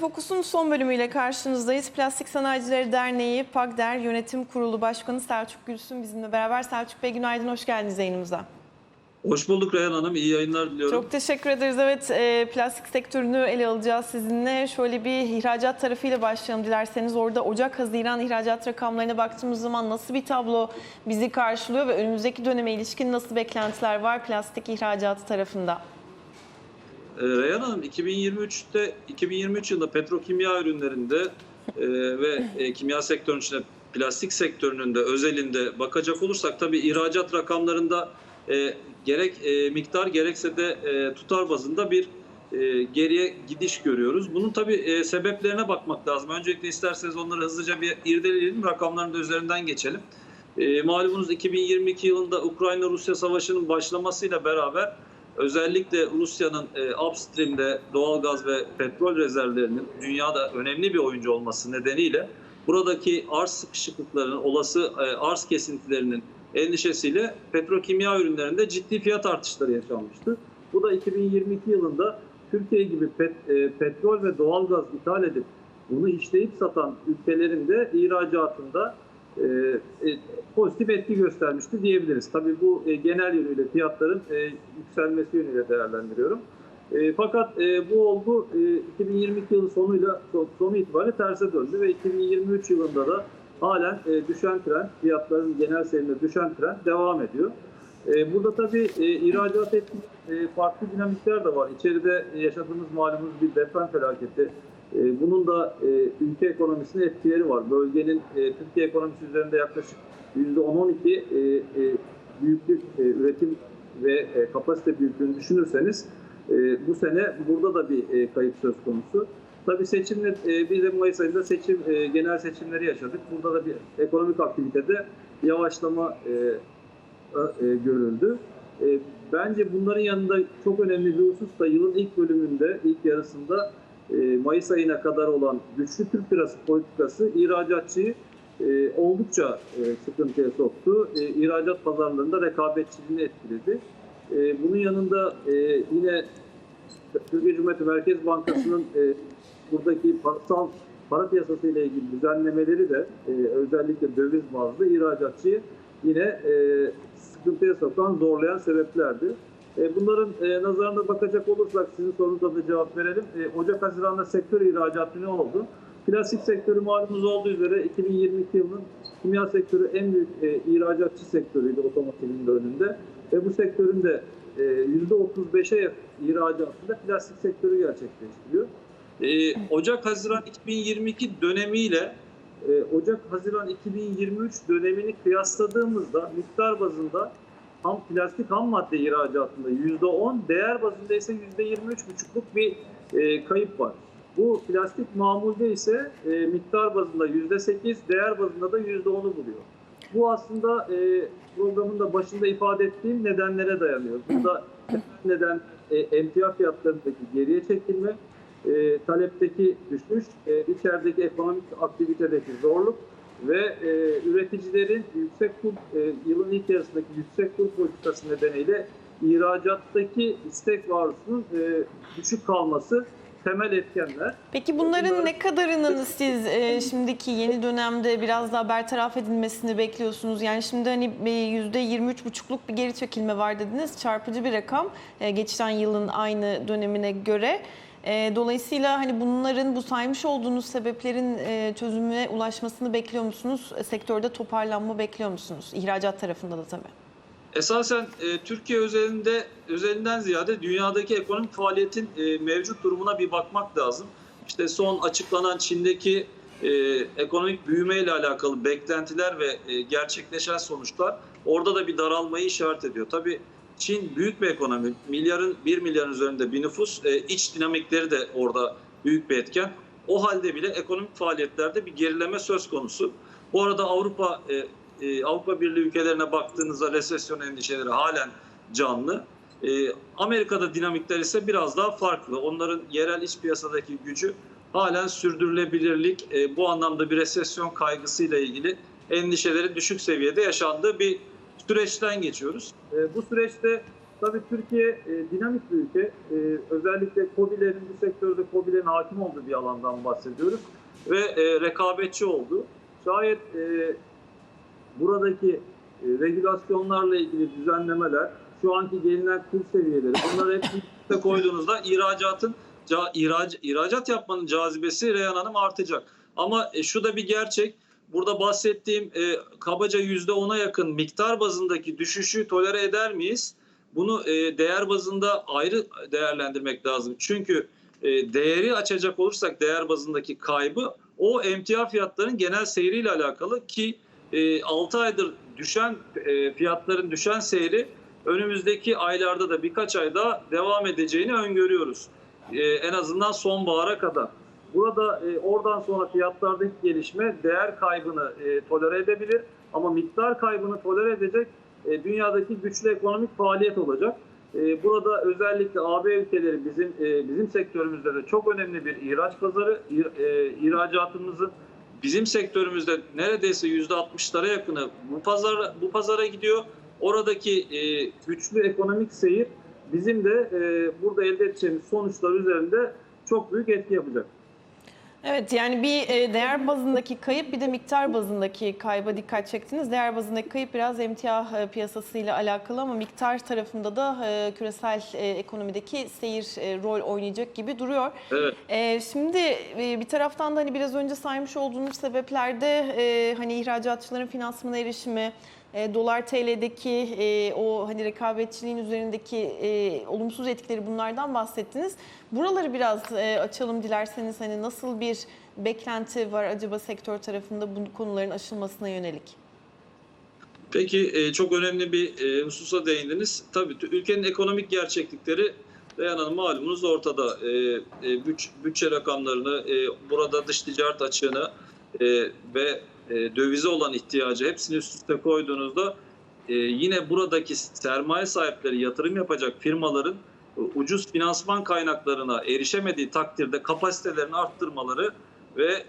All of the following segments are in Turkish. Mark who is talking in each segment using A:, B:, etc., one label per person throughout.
A: Fokus'un son bölümüyle karşınızdayız. Plastik Sanayicileri Derneği PAGDER Yönetim Kurulu Başkanı Selçuk Gülsün bizimle beraber. Selçuk Bey günaydın, hoş geldiniz yayınımıza.
B: Hoş bulduk Reyhan Hanım. İyi yayınlar diliyorum.
A: Çok teşekkür ederiz. Evet, e, plastik sektörünü ele alacağız sizinle. Şöyle bir ihracat tarafıyla başlayalım dilerseniz. Orada Ocak-Haziran ihracat rakamlarına baktığımız zaman nasıl bir tablo bizi karşılıyor ve önümüzdeki döneme ilişkin nasıl beklentiler var plastik ihracatı tarafında?
B: Ee, Reyhan Hanım 2023'te 2023 yılında petrokimya ürünlerinde e, ve e, kimya sektörünün içinde plastik sektörünün de özelinde bakacak olursak tabii ihracat rakamlarında e, gerek e, miktar gerekse de e, tutar bazında bir e, geriye gidiş görüyoruz. Bunun tabii e, sebeplerine bakmak lazım. Öncelikle isterseniz onları hızlıca bir irdeleyelim, rakamların da üzerinden geçelim. E, malumunuz 2022 yılında Ukrayna-Rusya savaşının başlamasıyla beraber özellikle Rusya'nın e, upstream'de doğalgaz ve petrol rezervlerinin dünyada önemli bir oyuncu olması nedeniyle buradaki arz sıkışıklıklarının, olası e, arz kesintilerinin endişesiyle petrokimya ürünlerinde ciddi fiyat artışları yaşanmıştı. Bu da 2022 yılında Türkiye gibi pet- e, petrol ve doğalgaz ithal edip bunu işleyip satan ülkelerin de ihracatında e, e, pozitif etki göstermişti diyebiliriz. Tabii bu e, genel yönüyle fiyatların yükselmesi yönüyle değerlendiriyorum. Fakat bu olgu e, 2022 yılı sonuyla son- sonu itibariyle terse döndü ve 2023 yılında da halen düşen trend, fiyatların genel seyrinde düşen trend devam ediyor. Burada tabii ihracat etki e, farklı dinamikler de var. İçeride yaşadığımız malumunuz bir deprem felaketi. E, bunun da e, ülke ekonomisine etkileri var. Bölgenin e, Türkiye ekonomisi üzerinde yaklaşık %10-12 e, e, büyüklük e, üretim ve kapasite büyüklüğünü düşünürseniz bu sene burada da bir kayıp söz konusu. Tabii seçimler, e, biz de Mayıs ayında seçim, genel seçimleri yaşadık. Burada da bir ekonomik aktivitede yavaşlama görüldü. Bence bunların yanında çok önemli bir husus da yılın ilk bölümünde, ilk yarısında Mayıs ayına kadar olan güçlü Türk lirası politikası ihracatçıyı e, oldukça e, sıkıntıya soktu. E, ihracat pazarlarında rekabetçiliğini etkiledi. E, bunun yanında e, yine Türkiye Cumhuriyeti Merkez Bankası'nın e, buradaki parasal para piyasası ile ilgili düzenlemeleri de e, özellikle döviz bazlı ihracatçıyı yine e, sıkıntıya sokan, zorlayan sebeplerdi. E, bunların e, nazarına bakacak olursak sizin sorunuza da cevap verelim. E, Ocak-Haziran'da sektör ihracatı ne oldu? Plastik sektörü malumunuz olduğu üzere 2022 yılının kimya sektörü en büyük ihracatçı sektörüydü otomotivin de önünde. Ve bu sektörün de e, %35'e ihracatında plastik sektörü gerçekleştiriyor. Ocak-Haziran 2022 dönemiyle Ocak-Haziran 2023 dönemini kıyasladığımızda miktar bazında ham plastik ham madde ihracatında %10, değer bazında ise %23,5'luk bir e, kayıp var. Bu plastik mamulde ise e, miktar bazında %8, değer bazında da %10'u buluyor. Bu aslında e, programın da başında ifade ettiğim nedenlere dayanıyor. Burada neden e, emtia fiyatlarındaki geriye çekilme, e, talepteki düşüş, e, içerideki ekonomik aktivitedeki zorluk ve e, üreticilerin yüksek kur, e, yılın ilk yarısındaki yüksek kur politikası nedeniyle ihracattaki istek varlığının e, düşük kalması temel etkenler.
A: Peki bunların
B: Bunlar-
A: ne kadarının siz e, şimdiki yeni dönemde biraz daha bertaraf edilmesini bekliyorsunuz? Yani şimdi hani e, %23,5'luk bir geri çekilme var dediniz. Çarpıcı bir rakam e, geçen yılın aynı dönemine göre. E, dolayısıyla hani bunların bu saymış olduğunuz sebeplerin e, çözüme ulaşmasını bekliyor musunuz? E, sektörde toparlanma bekliyor musunuz? İhracat tarafında da tabii.
B: Esasen e, Türkiye özelinde özelinden ziyade dünyadaki ekonomik faaliyetin e, mevcut durumuna bir bakmak lazım. İşte son açıklanan Çin'deki e, ekonomik büyüme ile alakalı beklentiler ve e, gerçekleşen sonuçlar orada da bir daralmayı işaret ediyor. Tabii Çin büyük bir ekonomi. Milyarın 1 milyarın üzerinde bir nüfus. E, iç dinamikleri de orada büyük bir etken. O halde bile ekonomik faaliyetlerde bir gerileme söz konusu. Bu arada Avrupa e, e, Avrupa Birliği ülkelerine baktığınızda resesyon endişeleri halen canlı. E, Amerika'da dinamikler ise biraz daha farklı. Onların yerel iç piyasadaki gücü halen sürdürülebilirlik, e, bu anlamda bir resesyon kaygısıyla ilgili endişeleri düşük seviyede yaşandığı bir süreçten geçiyoruz. E, bu süreçte tabii Türkiye e, dinamik bir ülke. E, özellikle COBİ'lerin bu sektörde COBİ'lerin hakim olduğu bir alandan bahsediyoruz. Ve e, rekabetçi oldu. Şayet e, buradaki e, regülasyonlarla ilgili düzenlemeler, şu anki gelinen kur seviyeleri, bunları hep koyduğunuzda ihracatın ca, ihrac, ihracat yapmanın cazibesi Reyhan Hanım artacak. Ama e, şu da bir gerçek. Burada bahsettiğim e, kabaca yüzde ona yakın miktar bazındaki düşüşü tolere eder miyiz? Bunu e, değer bazında ayrı değerlendirmek lazım. Çünkü e, değeri açacak olursak değer bazındaki kaybı o emtia fiyatların genel seyriyle alakalı ki e, 6 aydır düşen e, fiyatların düşen seyri önümüzdeki aylarda da birkaç ay daha devam edeceğini öngörüyoruz. E, en azından sonbahara kadar. Burada e, oradan sonra fiyatlardaki gelişme değer kaybını e, tolere edebilir ama miktar kaybını tolere edecek e, dünyadaki güçlü ekonomik faaliyet olacak. E, burada özellikle AB ülkeleri bizim e, bizim sektörümüzde de çok önemli bir ihraç pazarı. E, ihracatımızın bizim sektörümüzde neredeyse yüzde 60'lara yakını bu pazara bu pazara gidiyor. Oradaki e, güçlü ekonomik seyir bizim de e, burada elde edeceğimiz sonuçlar üzerinde çok büyük etki yapacak.
A: Evet yani bir e, değer bazındaki kayıp bir de miktar bazındaki kayba dikkat çektiniz. Değer bazındaki kayıp biraz emtia e, piyasasıyla alakalı ama miktar tarafında da e, küresel ekonomideki seyir rol oynayacak gibi duruyor.
B: Evet.
A: Şimdi bir taraftan da hani biraz önce saymış olduğunuz sebeplerde hani ihracatçıların finansmana erişimi, e, dolar TL'deki e, o hani rekabetçiliğin üzerindeki e, olumsuz etkileri bunlardan bahsettiniz. Buraları biraz e, açalım dilerseniz hani nasıl bir beklenti var acaba sektör tarafında bu konuların aşılmasına yönelik?
B: Peki e, çok önemli bir e, hususa değindiniz. Tabii ülkenin ekonomik gerçeklikleri Reyhan Hanım malumunuz ortada. E, bütçe rakamlarını, burada dış ticaret açığını ve e, dövize olan ihtiyacı hepsini üst üste koyduğunuzda e, yine buradaki sermaye sahipleri yatırım yapacak firmaların e, ucuz finansman kaynaklarına erişemediği takdirde kapasitelerini arttırmaları ve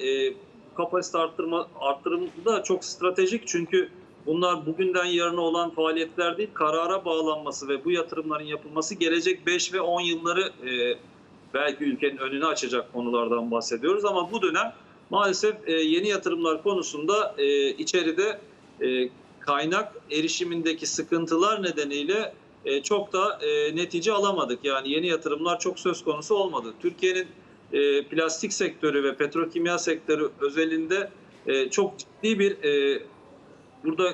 B: kapasite arttırma arttırımı da çok stratejik. Çünkü bunlar bugünden yarına olan faaliyetler değil karara bağlanması ve bu yatırımların yapılması gelecek 5 ve 10 yılları belki ülkenin önünü açacak konulardan bahsediyoruz. Ama bu dönem maalesef e, yeni yatırımlar konusunda e, içeride e, kaynak erişimindeki sıkıntılar nedeniyle e, çok da e, netice alamadık. Yani yeni yatırımlar çok söz konusu olmadı. Türkiye'nin e, plastik sektörü ve petrokimya sektörü özelinde e, çok ciddi bir e, burada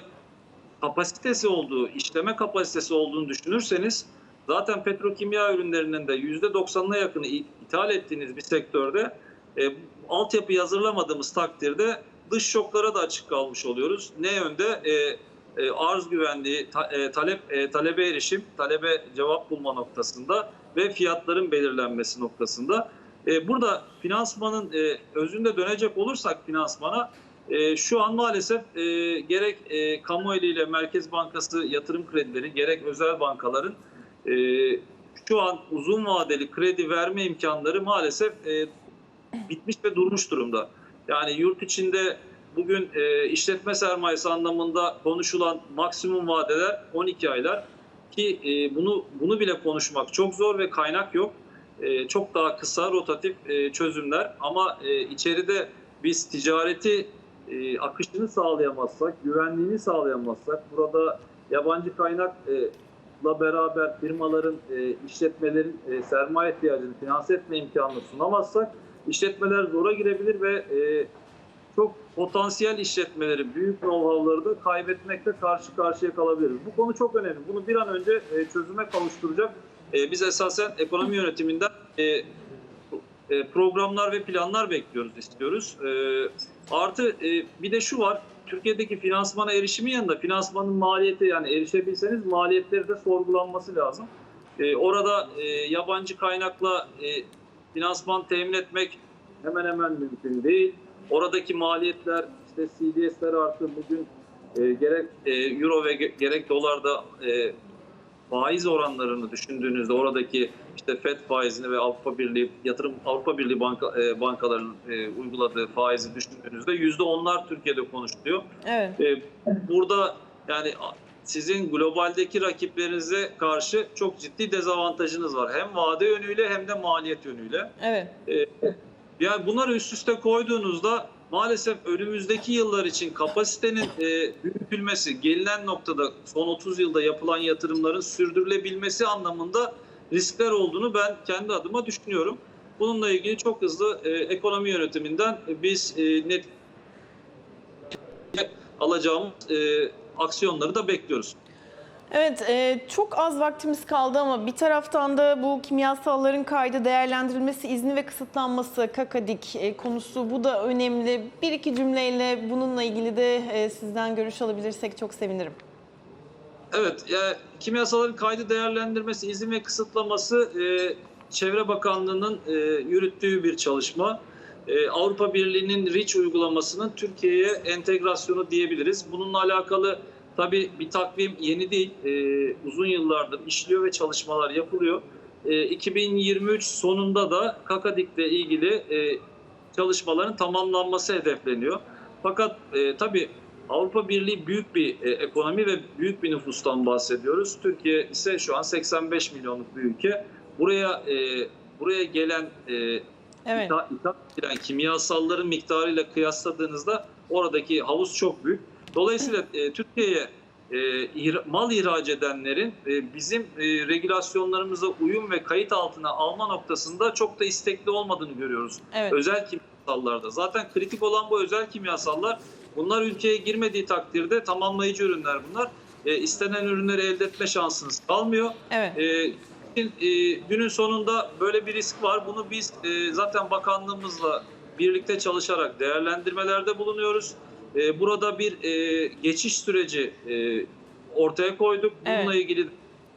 B: kapasitesi olduğu, işleme kapasitesi olduğunu düşünürseniz zaten petrokimya ürünlerinin de %90'ına yakını ithal ettiğiniz bir sektörde e, altyapı hazırlamadığımız takdirde dış şoklara da açık kalmış oluyoruz. Ne yönde? E, e, arz güvenliği, ta- e, talep e, talebe erişim, talebe cevap bulma noktasında ve fiyatların belirlenmesi noktasında. E, burada finansmanın e, özünde dönecek olursak finansmana e, şu an maalesef e, gerek e, kamu eliyle Merkez Bankası yatırım kredileri gerek özel bankaların e, şu an uzun vadeli kredi verme imkanları maalesef e, bitmiş ve durmuş durumda. Yani yurt içinde bugün e, işletme sermayesi anlamında konuşulan maksimum vadeler 12 aylar ki e, bunu bunu bile konuşmak çok zor ve kaynak yok. E, çok daha kısa rotatif e, çözümler ama e, içeride biz ticareti e, akışını sağlayamazsak, güvenliğini sağlayamazsak, burada yabancı kaynakla beraber firmaların, e, işletmelerin e, sermaye ihtiyacını finanse etme imkanını sunamazsak işletmeler zora girebilir ve e, çok potansiyel işletmeleri, büyük know-how'ları da kaybetmekle karşı karşıya kalabiliriz. Bu konu çok önemli. Bunu bir an önce e, çözüme kavuşturacak. E, biz esasen ekonomi yönetiminden e, e, programlar ve planlar bekliyoruz, istiyoruz. E, artı e, bir de şu var, Türkiye'deki finansmana erişimin yanında finansmanın maliyeti yani erişebilseniz maliyetleri de sorgulanması lazım. E, orada e, yabancı kaynakla e, finansman temin etmek hemen hemen mümkün değil. Oradaki maliyetler işte CDS'ler artı bugün e, gerek e, euro ve ge- gerek dolarda e, faiz oranlarını düşündüğünüzde oradaki işte FED faizini ve Avrupa Birliği yatırım Avrupa Birliği banka, e, bankalarının e, uyguladığı faizi düşündüğünüzde yüzde onlar Türkiye'de konuşuluyor.
A: Evet.
B: E, burada yani sizin globaldeki rakiplerinize karşı çok ciddi dezavantajınız var. Hem vade yönüyle hem de maliyet yönüyle.
A: Evet.
B: Yani bunları üst üste koyduğunuzda maalesef önümüzdeki yıllar için kapasitenin e, büyütülmesi, gelinen noktada son 30 yılda yapılan yatırımların sürdürülebilmesi anlamında riskler olduğunu ben kendi adıma düşünüyorum. Bununla ilgili çok hızlı e, ekonomi yönetiminden e, biz e, net alacağımız e, aksiyonları da bekliyoruz.
A: Evet, e, çok az vaktimiz kaldı ama bir taraftan da bu kimyasalların kaydı değerlendirilmesi, izni ve kısıtlanması, kakadik e, konusu bu da önemli. Bir iki cümleyle bununla ilgili de e, sizden görüş alabilirsek çok sevinirim.
B: Evet, yani kimyasalların kaydı değerlendirmesi, izin ve kısıtlaması e, Çevre Bakanlığı'nın e, yürüttüğü bir çalışma. E, Avrupa Birliği'nin REACH uygulamasının Türkiye'ye entegrasyonu diyebiliriz. Bununla alakalı tabii bir takvim yeni değil, e, uzun yıllardır işliyor ve çalışmalar yapılıyor. E, 2023 sonunda da Kakadik'le ilgili e, çalışmaların tamamlanması hedefleniyor. Fakat e, tabii Avrupa Birliği büyük bir e, ekonomi ve büyük bir nüfustan bahsediyoruz. Türkiye ise şu an 85 milyonluk bir ülke. Buraya e, buraya gelen e,
A: Evet.
B: ithal, edilen kimyasalların miktarıyla kıyasladığınızda oradaki havuz çok büyük. Dolayısıyla e, Türkiye'ye e, mal ihraç edenlerin e, bizim e, regülasyonlarımıza uyum ve kayıt altına alma noktasında çok da istekli olmadığını görüyoruz
A: Evet.
B: özel kimyasallarda. Zaten kritik olan bu özel kimyasallar. Bunlar ülkeye girmediği takdirde tamamlayıcı ürünler bunlar. E, istenen ürünleri elde etme şansınız kalmıyor.
A: Evet.
B: E, e, günün sonunda böyle bir risk var. Bunu biz e, zaten bakanlığımızla birlikte çalışarak değerlendirmelerde bulunuyoruz. E, burada bir e, geçiş süreci e, ortaya koyduk. Bununla
A: Evet.
B: ilgili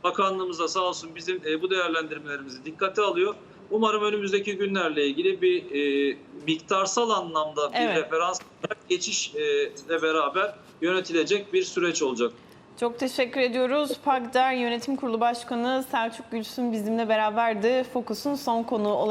B: bakanlığımız da sağ olsun bizim e, bu değerlendirmelerimizi dikkate alıyor. Umarım önümüzdeki günlerle ilgili bir e, miktarsal anlamda bir
A: Evet.
B: referans geçişle beraber yönetilecek bir süreç olacak.
A: Çok teşekkür ediyoruz. PAGDER Yönetim Kurulu Başkanı Selçuk Gülsün bizimle beraberdi. Fokus'un son konuğu olarak